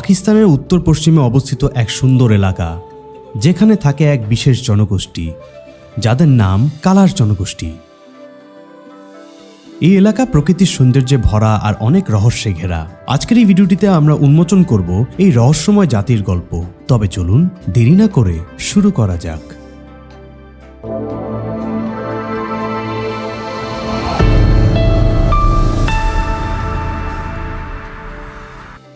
পাকিস্তানের উত্তর পশ্চিমে অবস্থিত এক সুন্দর এলাকা, যেখানে থাকে এক বিশেষ জনগোষ্ঠী, যাদের নাম কালার জনগোষ্ঠী। এই এলাকা প্রকৃতির সৌন্দর্যে ভরা আর অনেক রহস্যে ঘেরা। আজকের এই ভিডিওটিতে আমরা উন্মোচন করব এই রহস্যময় জাতির গল্প। তবে চলুন দেরি না করে শুরু করা যাক।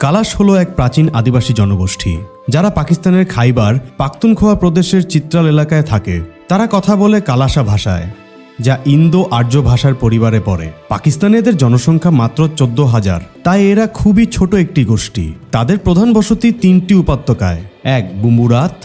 কালাশ হলো এক প্রাচীন আদিবাসী জনগোষ্ঠী। যারা পাকিস্তানের খাইবার পাখতুনখোয়া প্রদেশের চিত্রাল এলাকায় থাকে, তারা কথা বলে কালাসা ভাষায়, যা ইন্দো আর্য ভাষার পরিবারে পড়ে। পাকিস্তানে এদের জনসংখ্যা মাত্র চোদ্দ হাজার। তাই এরা খুবই ছোট একটি গোষ্ঠী। তাদের প্রধান বসতি তিনটি উপত্যকায়, এক বুম্বুরাত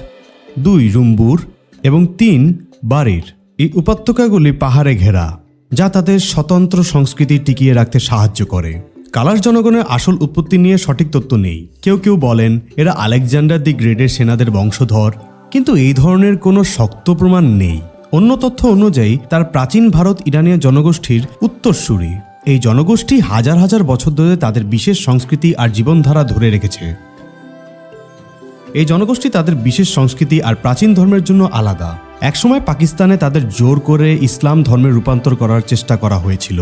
দুই রুম্বুর এবং তিন বাড়ির এই উপত্যকাগুলি পাহাড়ে ঘেরা, যা তাদের স্বতন্ত্র সংস্কৃতি টিকিয়ে রাখতে সাহায্য করে। কালার জনগণের আসল উৎপত্তি নিয়ে সঠিক তথ্য নেই। কেউ কেউ বলেন, এরা আলেকজান্ডার দি গ্রেটের সেনাদের বংশধর, কিন্তু এই ধরনের কোনো শক্ত প্রমাণ নেই। অন্য তথ্য অনুযায়ী, তার প্রাচীন ভারত ইরানীয় জনগোষ্ঠীর উত্তরসূরি। এই জনগোষ্ঠী হাজার হাজার বছর ধরে তাদের বিশেষ সংস্কৃতি আর জীবনধারা ধরে রেখেছে। এই জনগোষ্ঠী তাদের বিশেষ সংস্কৃতি আর প্রাচীন ধর্মের জন্য আলাদা। একসময় পাকিস্তানে তাদের জোর করে ইসলাম ধর্মে রূপান্তর করার চেষ্টা করা হয়েছিল।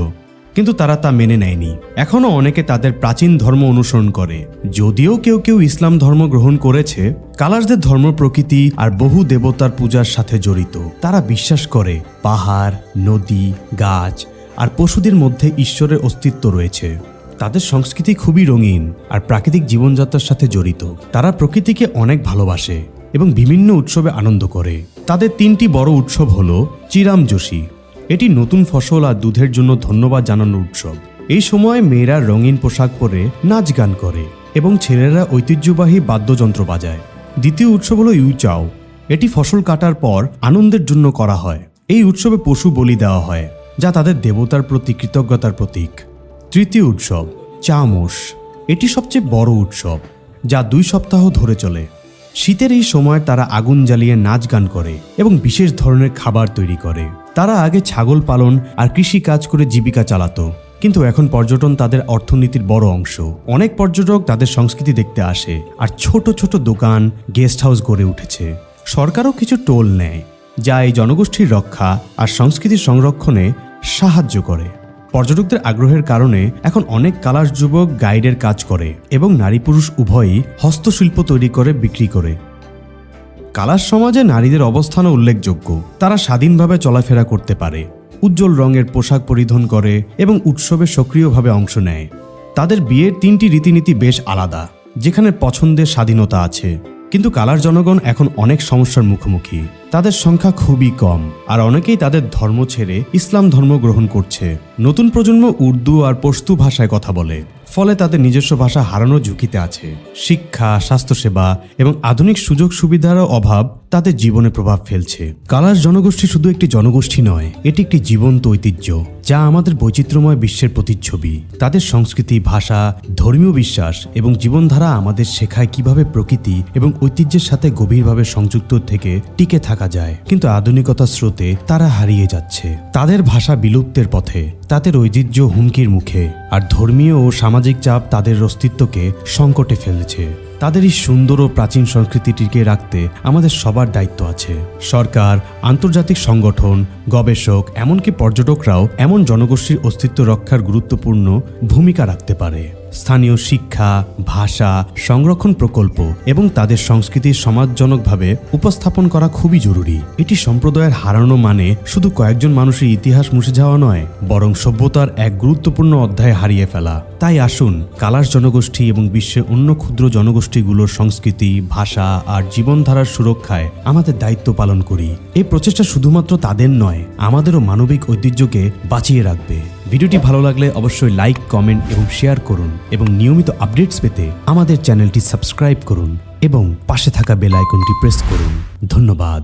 কিন্তু তারা তা মেনে নেয়নি। এখনও অনেকে তাদের প্রাচীন ধর্ম অনুসরণ করে। যদিও কেউ কেউ ইসলাম ধর্ম গ্রহণ করেছে কালারদের ধর্ম প্রকৃতি আর বহু দেবতার পূজার সাথে জড়িত। তারা বিশ্বাস করে, পাহাড়, নদী, গাছ আর পশুদের মধ্যে ঈশ্বরের অস্তিত্ব রয়েছে। তাদের সংস্কৃতি খুবই রঙিন আর প্রাকৃতিক জীবনযাত্রার সাথে জড়িত। তারা প্রকৃতিকে অনেক ভালোবাসে এবং বিভিন্ন উৎসবে আনন্দ করে। তাদের তিনটি বড় উৎসব হল চিরাম যোশী এটি নতুন ফসল আর দুধের জন্য ধন্যবাদ জানানোর উৎসব। এই সময় মেয়েরা রঙিন পোশাক পরে নাচ গান করে এবং ছেলেরা ঐতিহ্যবাহী বাদ্যযন্ত্র বাজায়। দ্বিতীয় উৎসব হলো ইউচাও এটি ফসল কাটার পর আনন্দের জন্য করা হয়। এই উৎসবে পশু বলি দেওয়া হয়, যা তাদের দেবতার প্রতি কৃতজ্ঞতার প্রতীক। তৃতীয় উৎসব চামোস এটি সবচেয়ে বড় উৎসব, যা দুই সপ্তাহ ধরে চলে। শীতের এই সময় তারা আগুন জ্বালিয়ে নাচ গান করে এবং বিশেষ ধরনের খাবার তৈরি করে। তারা আগে ছাগল পালন আর কৃষি কাজ করে জীবিকা চালাতো। কিন্তু এখন পর্যটন তাদের অর্থনীতির বড় অংশ। অনেক পর্যটক তাদের সংস্কৃতি দেখতে আসে আর ছোট ছোট দোকান গেস্ট হাউস গড়ে উঠেছে। সরকারও কিছু টোল নেয়, যা এই জনগোষ্ঠীর রক্ষা আর সংস্কৃতির সংরক্ষণে সাহায্য করে। পর্যটকদের আগ্রহের কারণে এখন অনেক কালার যুবক গাইডের কাজ করে এবং নারী পুরুষ উভয়ই হস্তশিল্প তৈরি করে, বিক্রি করে। কালার সমাজে নারীদের অবস্থানও উল্লেখযোগ্য। তারা স্বাধীনভাবে চলাফেরা করতে পারে, উজ্জ্বল রঙের পোশাক পরিধান করে এবং উৎসবে সক্রিয়ভাবে অংশ নেয়। তাদের বিয়ের তিনটি রীতিনীতি বেশ আলাদা, যেখানে পছন্দের স্বাধীনতা আছে। কিন্তু কালার জনগণ এখন অনেক সমস্যার মুখোমুখি। তাদের সংখ্যা খুবই কম, আর অনেকেই তাদের ধর্ম ছেড়ে ইসলাম ধর্ম গ্রহণ করছে। নতুন প্রজন্ম উর্দু আর পশতু ভাষায় কথা বলে। ফলে তাদের নিজস্ব ভাষা হারানোর ঝুঁকিতে আছে। শিক্ষা স্বাস্থ্যসেবা এবং আধুনিক সুযোগ সুবিধারও অভাব তাদের জীবনে প্রভাব ফেলছে। কালার জনগোষ্ঠী শুধু একটি জনগোষ্ঠী নয়, এটি একটি জীবন্ত ঐতিহ্য, যা আমাদের বৈচিত্র্যময় বিশ্বের প্রতিচ্ছবি। তাদের সংস্কৃতি, ভাষা, ধর্মীয় বিশ্বাস এবং জীবনধারা আমাদের শেখায় কীভাবে প্রকৃতি এবং ঐতিহ্যের সাথে গভীরভাবে সংযুক্ত থেকে টিকে থাকা যায়। কিন্তু আধুনিকতার স্রোতে তারা হারিয়ে যাচ্ছে। তাদের ভাষা বিলুপ্তের পথে, তাদের ঐতিহ্য হুমকির মুখে, আর ধর্মীয় ও সামাজিক চাপ তাদের অস্তিত্বকে সংকটে ফেলেছে। তাদের এই সুন্দর ও প্রাচীন সংস্কৃতিটিকে রাখতে আমাদের সবার দায়িত্ব আছে। সরকার, আন্তর্জাতিক সংগঠন, গবেষক, এমনকি পর্যটকরাও এমন জনগোষ্ঠীর অস্তিত্ব রক্ষার গুরুত্বপূর্ণ ভূমিকা রাখতে পারে। স্থানীয় শিক্ষা, ভাষা, সংরক্ষণ প্রকল্প এবং তাদের সংস্কৃতি সমাজজনকভাবে উপস্থাপন করা খুবই জরুরি। এটি সম্প্রদায়ের হারানো মানে শুধু কয়েকজন মানুষের ইতিহাস মুছে যাওয়া নয়, বরং সভ্যতার এক গুরুত্বপূর্ণ অধ্যায় হারিয়ে ফেলা। তাই আসুন কালার জনগোষ্ঠী এবং বিশ্বের অন্য ক্ষুদ্র জনগোষ্ঠীগুলোর সংস্কৃতি, ভাষা আর জীবনধারার সুরক্ষায় আমাদের দায়িত্ব পালন করি। এই প্রচেষ্টা শুধুমাত্র তাদের নয়, আমাদেরও মানবিক ঐতিহ্যকে বাঁচিয়ে রাখবে। ভিডিওটি ভালো লাগলে অবশ্যই লাইক, কমেন্ট এবং শেয়ার করুন এবং নিয়মিত আপডেটস পেতে আমাদের চ্যানেলটি সাবস্ক্রাইব করুন এবং পাশে থাকা বেল আইকনটি প্রেস করুন। ধন্যবাদ।